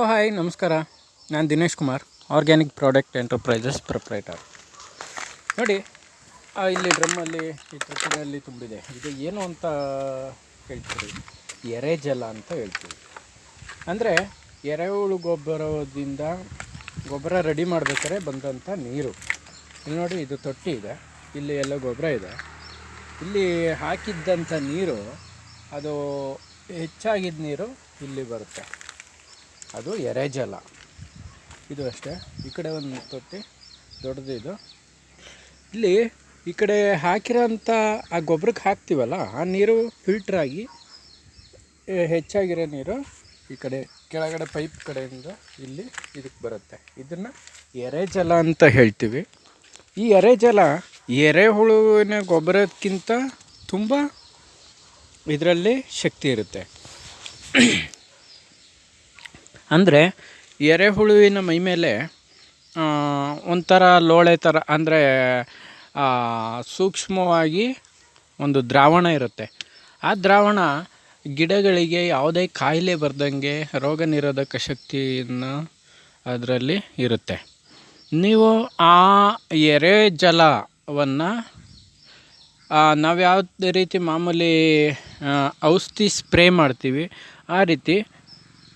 Hi ನಮಸ್ಕಾರ. ನಾನು Dinesh Kumar organic product enterprises proprietor ನೋಡಿ ಇಲ್ಲಿ ಡ್ರಮ್ಮಲ್ಲಿ ಈ ತೊಟ್ಟಿನಲ್ಲಿ ತುಂಬಿದೆ. ಇದು ಏನು ಅಂತ ಹೇಳ್ತೀವಿ ಎರೆ ಜಲ ಅಂತ ಹೇಳ್ತೀವಿ. ಅಂದರೆ ಎರೆಹುಳು ಗೊಬ್ಬರದಿಂದ ಗೊಬ್ಬರ ರೆಡಿ ಮಾಡಬೇಕಾದ್ರೆ ಬಂದಂಥ ನೀರು. ಇಲ್ಲಿ ನೋಡಿ, ಇದು ತೊಟ್ಟಿ ಇದೆ. ಇಲ್ಲಿ ಎಲ್ಲ ಗೊಬ್ಬರ ಇದೆ. ಇಲ್ಲಿ ಹಾಕಿದ್ದಂಥ ನೀರು, ಅದು ಹೆಚ್ಚಾಗಿದ್ದ ನೀರು ಇಲ್ಲಿ ಬರುತ್ತೆ. ಅದು ಎರೆಜಲ ಇದು ಅಷ್ಟೇ. ಈ ಕಡೆ ಒಂದು ತೊಟ್ಟಿ, ದೊಡ್ಡದು ಇದು. ಇಲ್ಲಿ ಈ ಕಡೆ ಹಾಕಿರೋಂಥ ಆ ಗೊಬ್ಬರಕ್ಕೆ ಹಾಕ್ತೀವಲ್ಲ, ಆ ನೀರು ಫಿಲ್ಟ್ರಾಗಿ ಹೆಚ್ಚಾಗಿರೋ ನೀರು ಈ ಕಡೆ, ಕೆಳಗಡೆ ಪೈಪ್ ಕಡೆಯಿಂದ ಇಲ್ಲಿ ಇದಕ್ಕೆ ಬರುತ್ತೆ. ಇದನ್ನು ಎರೆಜಲ ಅಂತ ಹೇಳ್ತೀವಿ. ಈ ಎರೆಜಲ ಎರೆಹುಳುವಿನ ಗೊಬ್ಬರಕ್ಕಿಂತ ತುಂಬ ಇದರಲ್ಲಿ ಶಕ್ತಿ ಇರುತ್ತೆ. ಅಂದರೆ ಎರೆಹುಳುವಿನ ಮೈ ಮೇಲೆ ಒಂಥರ ಲೋಳೆ ಥರ ಅಂದರೆ ಸೂಕ್ಷ್ಮವಾಗಿ ಒಂದು ದ್ರಾವಣ ಇರುತ್ತೆ. ಆ ದ್ರಾವಣ ಗಿಡಗಳಿಗೆ ಯಾವುದೇ ಕಾಯಿಲೆ ಬರ್ದಂಗೆ ರೋಗ ನಿರೋಧಕ ಶಕ್ತಿಯನ್ನು ಅದರಲ್ಲಿ ಇರುತ್ತೆ. ನೀವು ಆ ಎರೆ ಜಲವನ್ನು ನಾವು ಯಾವುದೇ ರೀತಿ ಮಾಮೂಲಿ ಔಷಧಿ ಸ್ಪ್ರೇ ಮಾಡ್ತೀವಿ, ಆ ರೀತಿ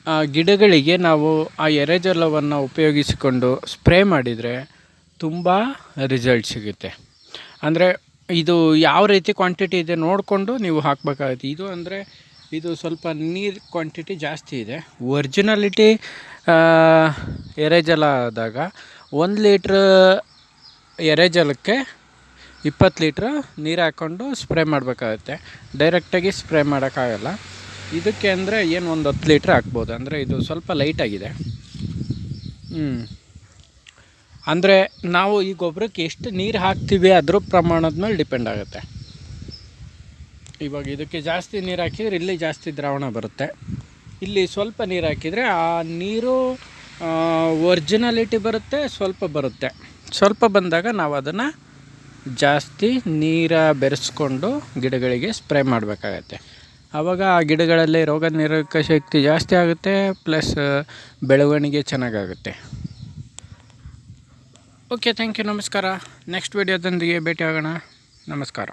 ಆ, ಗಿಡಗಳಿಗೆ ನಾವು ಆ ಎರೆಜಲವನ್ನು ಉಪಯೋಗಿಸಿಕೊಂಡು ಸ್ಪ್ರೇ ಮಾಡಿದರೆ ತುಂಬ ರಿಸಲ್ಟ್ ಸಿಗುತ್ತೆ. ಅಂದರೆ ಇದು ಯಾವ ರೀತಿ ಕ್ವಾಂಟಿಟಿ ಇದೆ ನೋಡಿಕೊಂಡು ನೀವು ಹಾಕಬೇಕಾಗುತ್ತೆ. ಇದು ಅಂದರೆ ಇದು ಸ್ವಲ್ಪ ನೀರು ಕ್ವಾಂಟಿಟಿ ಜಾಸ್ತಿ ಇದೆ. ಒರ್ಜಿನಾಲಿಟಿ ಎರೆಜಲ ಆದಾಗ ಒಂದು ಲೀಟ್ರ್ ಎರೆಜಲಕ್ಕೆ ಇಪ್ಪತ್ತು ಲೀಟ್ರ್ ನೀರು ಹಾಕ್ಕೊಂಡು ಸ್ಪ್ರೇ ಮಾಡಬೇಕಾಗುತ್ತೆ. ಡೈರೆಕ್ಟಾಗಿ ಸ್ಪ್ರೇ ಮಾಡೋಕ್ಕಾಗಲ್ಲ. ಇದಕ್ಕೆ ಅಂದರೆ ಏನು ಒಂದು ಹತ್ತು ಲೀಟ್ರ್ ಹಾಕ್ಬೋದು. ಅಂದರೆ ಇದು ಸ್ವಲ್ಪ ಲೈಟಾಗಿದೆ ಹ್ಞೂ ಅಂದರೆ ನಾವು ಈ ಗೊಬ್ಬರಕ್ಕೆ ಎಷ್ಟು ನೀರು ಹಾಕ್ತೀವಿ ಅದ್ರ ಪ್ರಮಾಣದ ಮೇಲೆ ಡಿಪೆಂಡ್ ಆಗುತ್ತೆ. ಇವಾಗ ಇದಕ್ಕೆ ಜಾಸ್ತಿ ನೀರು ಹಾಕಿದರೆ ಇಲ್ಲಿ ಜಾಸ್ತಿ ದ್ರಾವಣ ಬರುತ್ತೆ. ಇಲ್ಲಿ ಸ್ವಲ್ಪ ನೀರು ಹಾಕಿದರೆ ಆ ನೀರು ಒರ್ಜಿನಾಲಿಟಿ ಬರುತ್ತೆ, ಸ್ವಲ್ಪ ಬರುತ್ತೆ. ಸ್ವಲ್ಪ ಬಂದಾಗ ನಾವು ಅದನ್ನು ಜಾಸ್ತಿ ನೀರ ಬೆರೆಸ್ಕೊಂಡು ಗಿಡಗಳಿಗೆ ಸ್ಪ್ರೇ ಮಾಡಬೇಕಾಗತ್ತೆ. ಆವಾಗ ಆ ಗಿಡಗಳಲ್ಲಿ ರೋಗ ನಿರೋಧಕ ಶಕ್ತಿ ಜಾಸ್ತಿ ಆಗುತ್ತೆ, ಪ್ಲಸ್ ಬೆಳವಣಿಗೆ ಚೆನ್ನಾಗಾಗುತ್ತೆ. ಓಕೆ ಥ್ಯಾಂಕ್ ಯು ನಮಸ್ಕಾರ. ನೆಕ್ಸ್ಟ್ ವೀಡಿಯೋದೊಂದಿಗೆ ಭೇಟಿಯಾಗೋಣ. ನಮಸ್ಕಾರ.